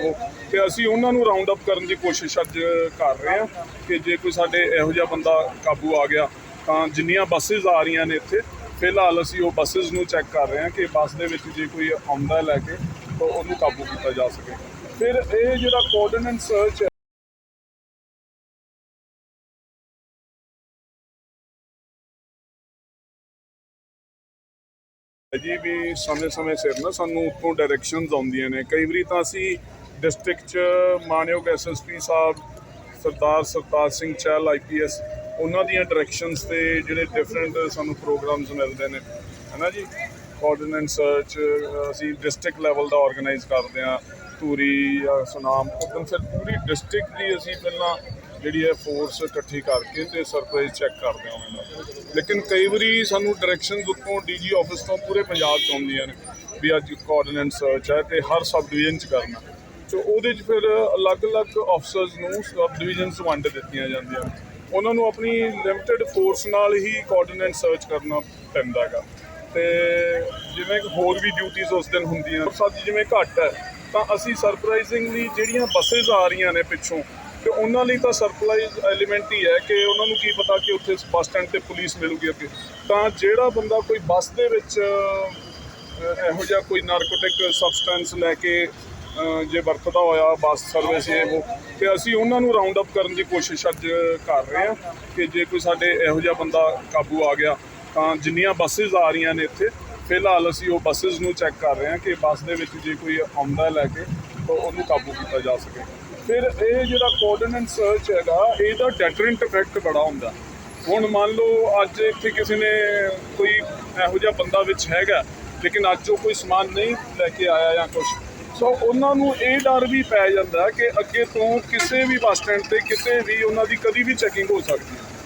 ਉਹ ਤੇ ਅਸੀਂ ਉਹਨਾਂ ਨੂੰ ਰਾਉਂਡ ਅਪ ਕਰਨ ਦੀ ਕੋਸ਼ਿਸ਼ ਅੱਜ ਕਰ ਰਹੇ ਹਾਂ ਕਿ ਜੇ ਕੋਈ ਸਾਡੇ ਇਹੋ ਜਿਹਾ ਬੰਦਾ ਕਾਬੂ ਆ ਗਿਆ, ਤਾਂ ਜਿੰਨੀਆਂ ਬੱਸਸ ਆ ਰਹੀਆਂ ਨੇ ਇੱਥੇ, ਫਿਲਹਾਲ ਅਸੀਂ ਉਹ ਬੱਸਸ ਨੂੰ ਚੈੱਕ ਕਰ ਰਹੇ ਹਾਂ ਕਿ ਬੱਸ ਦੇ ਵਿੱਚ ਜੇ ਕੋਈ ਆਉਂਦਾ ਲੈ ਕੇ, ਤਾਂ ਉਹਨੂੰ ਕਾਬੂ ਕੀਤਾ ਜਾ ਸਕੇ। ਫਿਰ ਇਹ ਜਿਹੜਾ ਕੋਆਰਡੀਨੇਟ ਸਰਚ ਹੈ ਜੀ ਵੀ ਸਮੇਂ-ਸਮੇਂ ਸਿਰ ਨਾ ਸਾਨੂੰ ਉੱਥੋਂ ਡਾਇਰੈਕਸ਼ਨਸ ਆਉਂਦੀਆਂ ਨੇ। ਕਈ ਵਾਰੀ ਤਾਂ ਅਸੀਂ ਡਿਸਟ੍ਰਿਕਟ ਚ ਮਾਨਯੋਗ ਐਸਐਸਪੀ ਸਾਹਿਬ, ਸਰਦਾਰ ਸਰਤਾਜ ਸਿੰਘ ਚਹਿਲ ਆਈਪੀਐਸ ਉਹਨਾਂ ਦੀਆਂ ਡਾਇਰੈਕਸ਼ਨਸ ਤੇ ਜਿਹੜੇ ਡਿਫਰੈਂਟ ਸਾਨੂੰ ਪ੍ਰੋਗਰਾਮਸ ਮਿਲਦੇ ਨੇ। ਹੈਨਾ ਜੀ? ਕੋਆਰਡੀਨੇਟ ਸਰਚ ਅਸੀਂ ਡਿਸਟ੍ਰਿਕਟ ਲੈਵਲ ਦਾ ਆਰਗੇਨਾਈਜ਼ ਕਰਦੇ ਹਾਂ। ਧੂਰੀ, ਸੁਨਾਮ ਉਦੋਂ ਫਿਰ ਪੂਰੀ ਡਿਸਟ੍ਰਿਕਟ ਦੀ ਅਸੀਂ ਪਹਿਲਾਂ ਜਿਹੜੀ ਹੈ ਫੋਰਸ ਇਕੱਠੀ ਕਰਕੇ ਤੇ ਸਰਪ੍ਰਾਈਜ਼ ਚੈੱਕ ਕਰਦੇ ਹਾਂ ਉਹਨਾਂ ਦਾ। ਲੇਕਿਨ ਕਈ ਵਾਰੀ ਸਾਨੂੰ ਡਾਇਰੈਕਸ਼ਨਸ ਉੱਤੋਂ ਡੀਜੀ ਆਫਿਸ ਤੋਂ ਪੂਰੇ ਪੰਜਾਬ ਚ ਆਉਂਦੀਆਂ ਨੇ ਵੀ ਅੱਜ ਕੋਆਰਡੀਨੇਟ ਸਰਚ ਹੈ ਤੇ ਹਰ ਸਬ ਡਿਵੀਜ਼ਨ ਚ ਕਰਨਾ। ਸੋ ਉਹਦੇ ਚ ਫਿਰ ਅਲੱਗ-ਅਲੱਗ ਅਫਸਰਸ ਨੂੰ ਸਬ ਡਿਵੀਜ਼ਨਸ ਵੰਡ ਦਿੱਤੀਆਂ ਜਾਂਦੀਆਂ। ਉਹਨਾਂ ਨੂੰ ਆਪਣੀ ਲਿਮਟਿਡ ਫੋਰਸ ਨਾਲ ਹੀ ਕੋਆਰਡੀਨੇਟ ਸਰਚ ਕਰਨਾ ਪੈਂਦਾ ਹੈਗਾ। ਤੇ ਜਿਵੇਂ ਕਿ ਹੋਰ ਵੀ ਡਿਊਟੀਆਂ ਉਸ ਦਿਨ ਹੁੰਦੀਆਂ। ਸਾਡੀ ਜਿਵੇਂ ਘੱਟ ਹੈ, ਤਾਂ ਅਸੀਂ ਸਰਪ੍ਰਾਈਜ਼ਿੰਗਲੀ ਜਿਹੜੀਆਂ ਬੱਸਸ ਆ ਰਹੀਆਂ ਨੇ ਪਿੱਛੋਂ, ਤੇ ਉਹਨਾਂ ਲਈ ਤਾਂ ਸਰਪ੍ਰਾਈਜ਼ ਐਲੀਮੈਂਟ ਹੀ ਹੈ ਕਿ ਉਹਨਾਂ ਨੂੰ ਕੀ ਪਤਾ ਕਿ ਉੱਥੇ ਬੱਸ ਸਟੈਂਡ ਤੇ ਪੁਲਿਸ ਮਿਲੂਗੀ ਅੱਗੇ। ਤਾਂ ਜਿਹੜਾ ਬੰਦਾ ਕੋਈ ਬੱਸ ਦੇ ਵਿੱਚ ਇਹੋ ਜਿਹਾ ਕੋਈ ਨਾਰਕੋਟਿਕ ਸਬਸਟੈਂਸ ਲੈ ਕੇ ਜੇ ਵਰਤਦਾ ਹੋਇਆ ਬੱਸ ਸਰਵਿਸ ਇਹ ਉਹ ਤੇ ਅਸੀਂ ਉਹਨਾਂ ਨੂੰ ਰਾਉਂਡ ਅਪ ਕਰਨ ਦੀ ਕੋਸ਼ਿਸ਼ ਅੱਜ ਕਰ ਰਹੇ ਹਾਂ ਕਿ ਜੇ ਕੋਈ ਸਾਡੇ ਇਹੋ ਜਿਹਾ ਬੰਦਾ ਕਾਬੂ ਆ ਗਿਆ, ਤਾਂ ਜਿੰਨੀਆਂ ਬੱਸਸ ਆ ਰਹੀਆਂ ਨੇ ਇੱਥੇ, ਫਿਲਹਾਲ ਅਸੀਂ ਉਹ ਬੱਸਸ ਨੂੰ ਚੈੱਕ ਕਰ ਰਹੇ ਹਾਂ ਕਿ ਬੱਸ ਦੇ ਵਿੱਚ ਜੇ ਕੋਈ ਆਉਂਦਾ ਲੈ ਕੇ, ਤਾਂ ਉਹਨੂੰ ਕਾਬੂ ਕੀਤਾ ਜਾ ਸਕੇ। ਫਿਰ ਇਹ ਜਿਹੜਾ ਕੋਆਰਡੀਨੇਟ ਸਰਚ ਹੈਗਾ, ਇਹਦਾ ਡੈਟਰੈਂਟ ਇਫੈਕਟ ਬੜਾ ਹੁੰਦਾ। ਹੁਣ ਮੰਨ ਲਓ ਅੱਜ ਇੱਥੇ ਕਿਸੇ ਨੇ ਕੋਈ ਇਹੋ ਜਿਹਾ ਬੰਦਾ ਵਿੱਚ ਹੈਗਾ, ਲੇਕਿਨ ਅੱਜ ਉਹ ਕੋਈ ਸਮਾਨ ਨਹੀਂ ਲੈ ਕੇ ਆਇਆ ਜਾਂ ਕੁਝ ਸੋ ਉਹਨਾਂ ਨੂੰ ਇਹ ਡਰ ਵੀ ਪੈ ਜਾਂਦਾ ਕਿ ਅੱਗੇ ਤੋਂ ਕਿਸੇ ਵੀ ਬੱਸ ਸਟੈਂਡ ਤੇ ਕਿਤੇ ਵੀ ਉਹਨਾਂ ਦੀ ਕਦੀ ਵੀ ਚੈਕਿੰਗ ਹੋ ਸਕਦੀ ਹੈ।